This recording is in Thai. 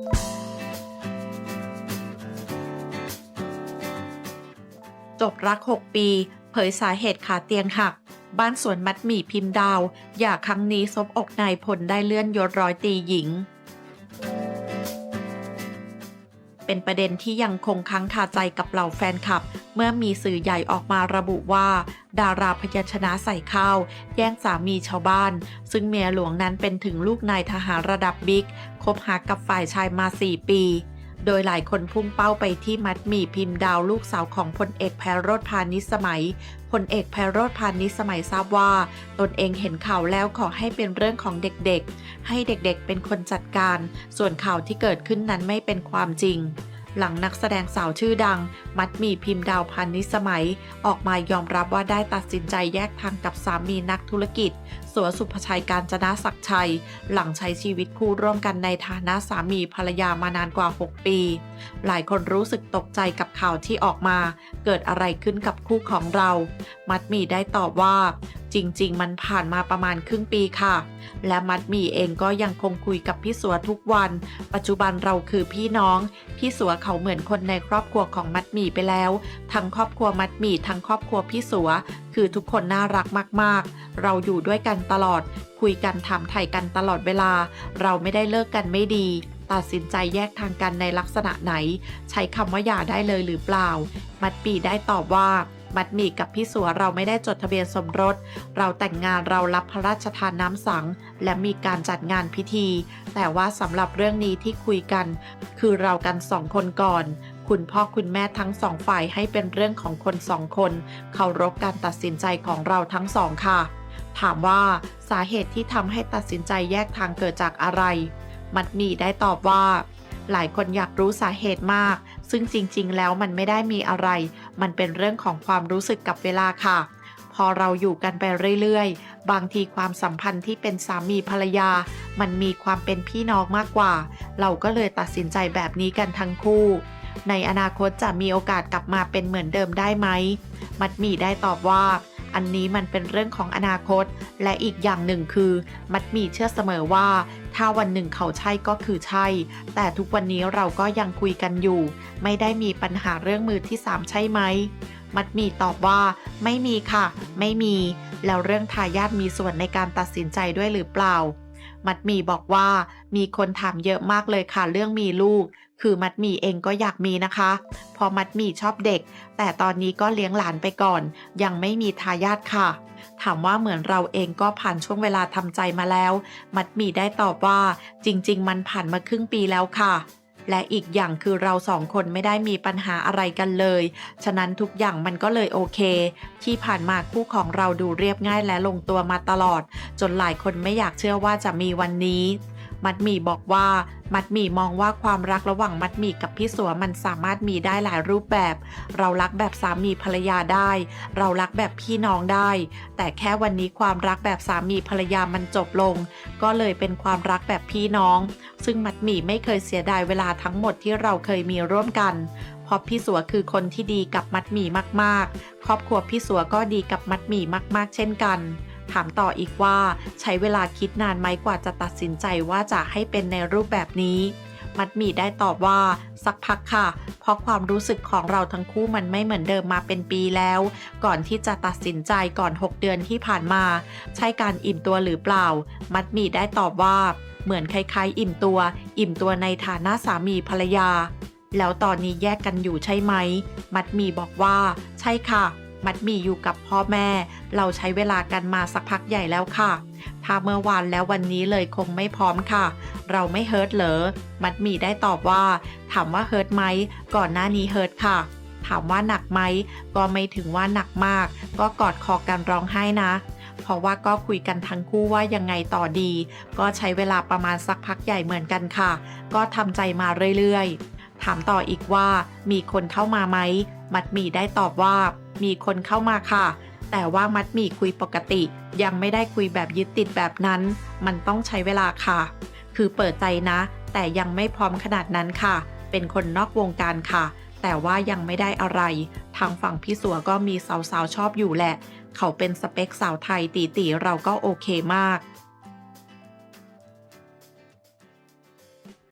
จบรัก 6 ปี เผยสาเหตุขาเตียงหัก บ้านสวนมัดหมี่พิมพ์ดาว อย่าครั้งนี้ซบอกนายพลได้เลื่อนยศร้อยตีหญิง เป็นประเด็นที่ยังคงค้างคาใจกับเหล่าแฟนคลับ เมื่อมีสื่อใหญ่ออกมาระบุว่า ดาราพยัญชนะใส่ข้าว แย่งสามีชาวบ้าน ซึ่งเมียหลวงนั้นเป็นถึงลูกนายทหารระดับบิ๊กคบหากับฝ่ายชายมา 4 ปีโดยหลายคนพุ่งเป้าไปที่มัดหมี่พิมพ์ดาวลูกสาวของพลเอกแพรโรธพานิสมัย พลเอกแพรโรธพานิสมัยทราบว่า ตนเองเห็นข่าวแล้วขอให้เป็นเรื่องของเด็กๆ ให้เด็กๆเป็นคนจัดการ ส่วนข่าวที่เกิดขึ้นนั้นไม่เป็นความจริง หลังนักแสดงสาวชื่อดัง มัดมีพิมพ์ดาวพานิชสมัย ออกมายอมรับว่าได้ตัดสินใจแยกทางกับสามีนักธุรกิจ สัวสุภชัยการจนะศักชัย หลังใช้ชีวิตคู่ร่วมกันในฐานะสามีภรรยามานานกว่า 6 ปี หลายคนรู้สึกตกใจกับข่าวที่ออกมา เกิดอะไรขึ้นกับคู่ของเรา มัดมีได้ตอบว่า จริง ๆ มันผ่านมาประมาณครึ่งปีค่ะ และมัดมีเองก็ยังคงคุยกับพี่สัวทุกวัน ปัจจุบันเราคือพี่น้อง พี่สัวเขาเหมือนคนในครอบครัวของมัดมีไปแล้ว ทั้งครอบครัวมัดมีทั้งครอบครัวพี่สัว คือทุกคนน่ารักมาก ๆ เราอยู่ด้วยกันตลอด คุยกันถามไถ่กันตลอดเวลา เราไม่ได้เลิกกันไม่ดีตัดสินใจแยกทางกันในลักษณะไหน ใช้คำว่าหย่าได้เลยหรือเปล่า มัดหมี่ได้ตอบว่า มัดหมี่กับพี่สัวเราไม่ได้จดทะเบียนสมรส เราแต่งงานเรารับพระราชทานน้ำสัง และมีการจัดงานพิธี แต่ว่าสำหรับเรื่องนี้ที่คุยกัน คือเรากันสองคนก่อนคุณพ่อคุณแม่ทั้งสองฝ่ายให้เป็นเรื่องของคนสองคนเคารพการตัดสินใจของเราทั้งสองค่ะ ถามว่าสาเหตุที่ทำให้ตัดสินใจแยกทางเกิดจากอะไร มัดหมี่ได้ตอบว่า หลายคนอยากรู้สาเหตุมาก ซึ่งจริง ๆ แล้วมันไม่ได้มีอะไร มันเป็นเรื่องของความรู้สึกกับเวลาค่ะ พอเราอยู่กันไปเรื่อยๆ บางทีความสัมพันธ์ที่เป็นสามีภรรยา มันมีความเป็นพี่น้องมากกว่า เราก็เลยตัดสินใจแบบนี้กันทั้งคู่ ในอนาคตจะมีโอกาสกลับมาเป็นเหมือนเดิมได้ไหม มัดหมี่ได้ตอบว่า อันนี้มันเป็นเรื่องของอนาคต และอีกอย่างหนึ่งคือ มัดมีเชื่อเสมอว่า ถ้าวันหนึ่งเขาใช่ก็คือใช่ แต่ทุกวันนี้เราก็ยังคุยกันอยู่ ไม่ได้มีปัญหาเรื่องมือที่สามใช่ไหม มัดมีตอบว่า ไม่มีค่ะ ไม่มี แล้วเรื่องทายาทมีส่วนในการตัดสินใจด้วยหรือเปล่า มัดมีบอกว่ามีคนถามเยอะมากเลยค่ะเรื่องมีลูก คือมัดมีเองก็อยากมีนะคะ พอมัดมีชอบเด็ก แต่ตอนนี้ก็เลี้ยงหลานไปก่อน ยังไม่มีทายาทค่ะ ถามว่าเหมือนเราเองก็ผ่านช่วงเวลาทำใจมาแล้ว มัดมีได้ตอบว่า จริง ๆ มันผ่านมาครึ่งปีแล้วค่ะ และอีกอย่างคือเราสองคนไม่ได้มีปัญหาอะไรกันเลย ฉะนั้นทุกอย่างมันก็เลยโอเค ที่ผ่านมาคู่ของเราดูเรียบง่ายและลงตัวมาตลอด จนหลายคนไม่อยากเชื่อว่าจะมีวันนี้ มัดหมี่บอกว่า มัดหมี่มองว่าความรักระหว่างมัดหมี่กับพี่สัวมันสามารถมีได้หลายรูปแบบ เรารักแบบสามีภรรยาได้ เรารักแบบพี่น้องได้ แต่แค่วันนี้ความรักแบบสามีภรรยามันจบลง ก็เลยเป็นความรักแบบพี่น้อง ซึ่งมัดหมี่ไม่เคยเสียดายเวลาทั้งหมดที่เราเคยมีร่วมกันเพราะพี่สัวคือคนที่ดีกับมัดหมี่มาก ๆ ครอบครัวพี่สัวก็ดีกับมัดหมี่มาก ๆ เช่นกัน ถามต่ออีกว่า ใช้เวลาคิดนานไหมกว่าจะตัดสินใจว่าจะให้เป็นในรูปแบบนี้ มัดหมี่ได้ตอบว่า สักพักค่ะ เพราะความรู้สึกของเราทั้งคู่มันไม่เหมือนเดิมมาเป็นปีแล้ว ก่อนที่จะตัดสินใจก่อน 6 เดือนที่ผ่านมา ใช่การอิ่มตัวหรือเปล่า มัดหมี่ได้ตอบว่า เหมือนคล้ายๆ อิ่มตัว อิ่มตัวในฐานะสามีภรรยา แล้วตอนนี้แยกกันอยู่ใช่ไหม มัดหมี่บอกว่า ใช่ค่ะ มัดหมี่อยู่กับพ่อแม่ เราใช้เวลากันมาสักพักใหญ่แล้วค่ะ ถ้าเมื่อวานแล้ววันนี้เลยคงไม่พร้อมค่ะ เราไม่เฮิร์ตเหรอ มัดหมี่ได้ตอบว่า ถามว่าเฮิร์ตไหม ก่อนหน้านี้เฮิร์ตค่ะ ถามว่าหนักไหม ก็ไม่ถึงว่าหนักมาก ก็กอดคอกันร้องไห้นะเพราะว่าก็คุยกันทั้งคู่ว่ายังไงต่อดี ก็ใช้เวลาประมาณสักพักใหญ่เหมือนกันค่ะ ก็ทำใจมาเรื่อยๆ ถามต่ออีกว่ามีคนเข้ามาไหม มัดหมี่ได้ตอบว่า มีคนเข้ามาค่ะ แต่ว่ามัดหมี่คุยปกติ ยังไม่ได้คุยแบบยึดติดแบบนั้น มันต้องใช้เวลาค่ะ คือเปิดใจนะ แต่ยังไม่พร้อมขนาดนั้นค่ะ เป็นคนนอกวงการค่ะ แต่ว่ายังไม่ได้อะไร ทางฝั่งพี่สัวก็มีสาวๆชอบอยู่แหละ เขาเป็นสเปคสาวไทยตีๆเราก็โอเคมาก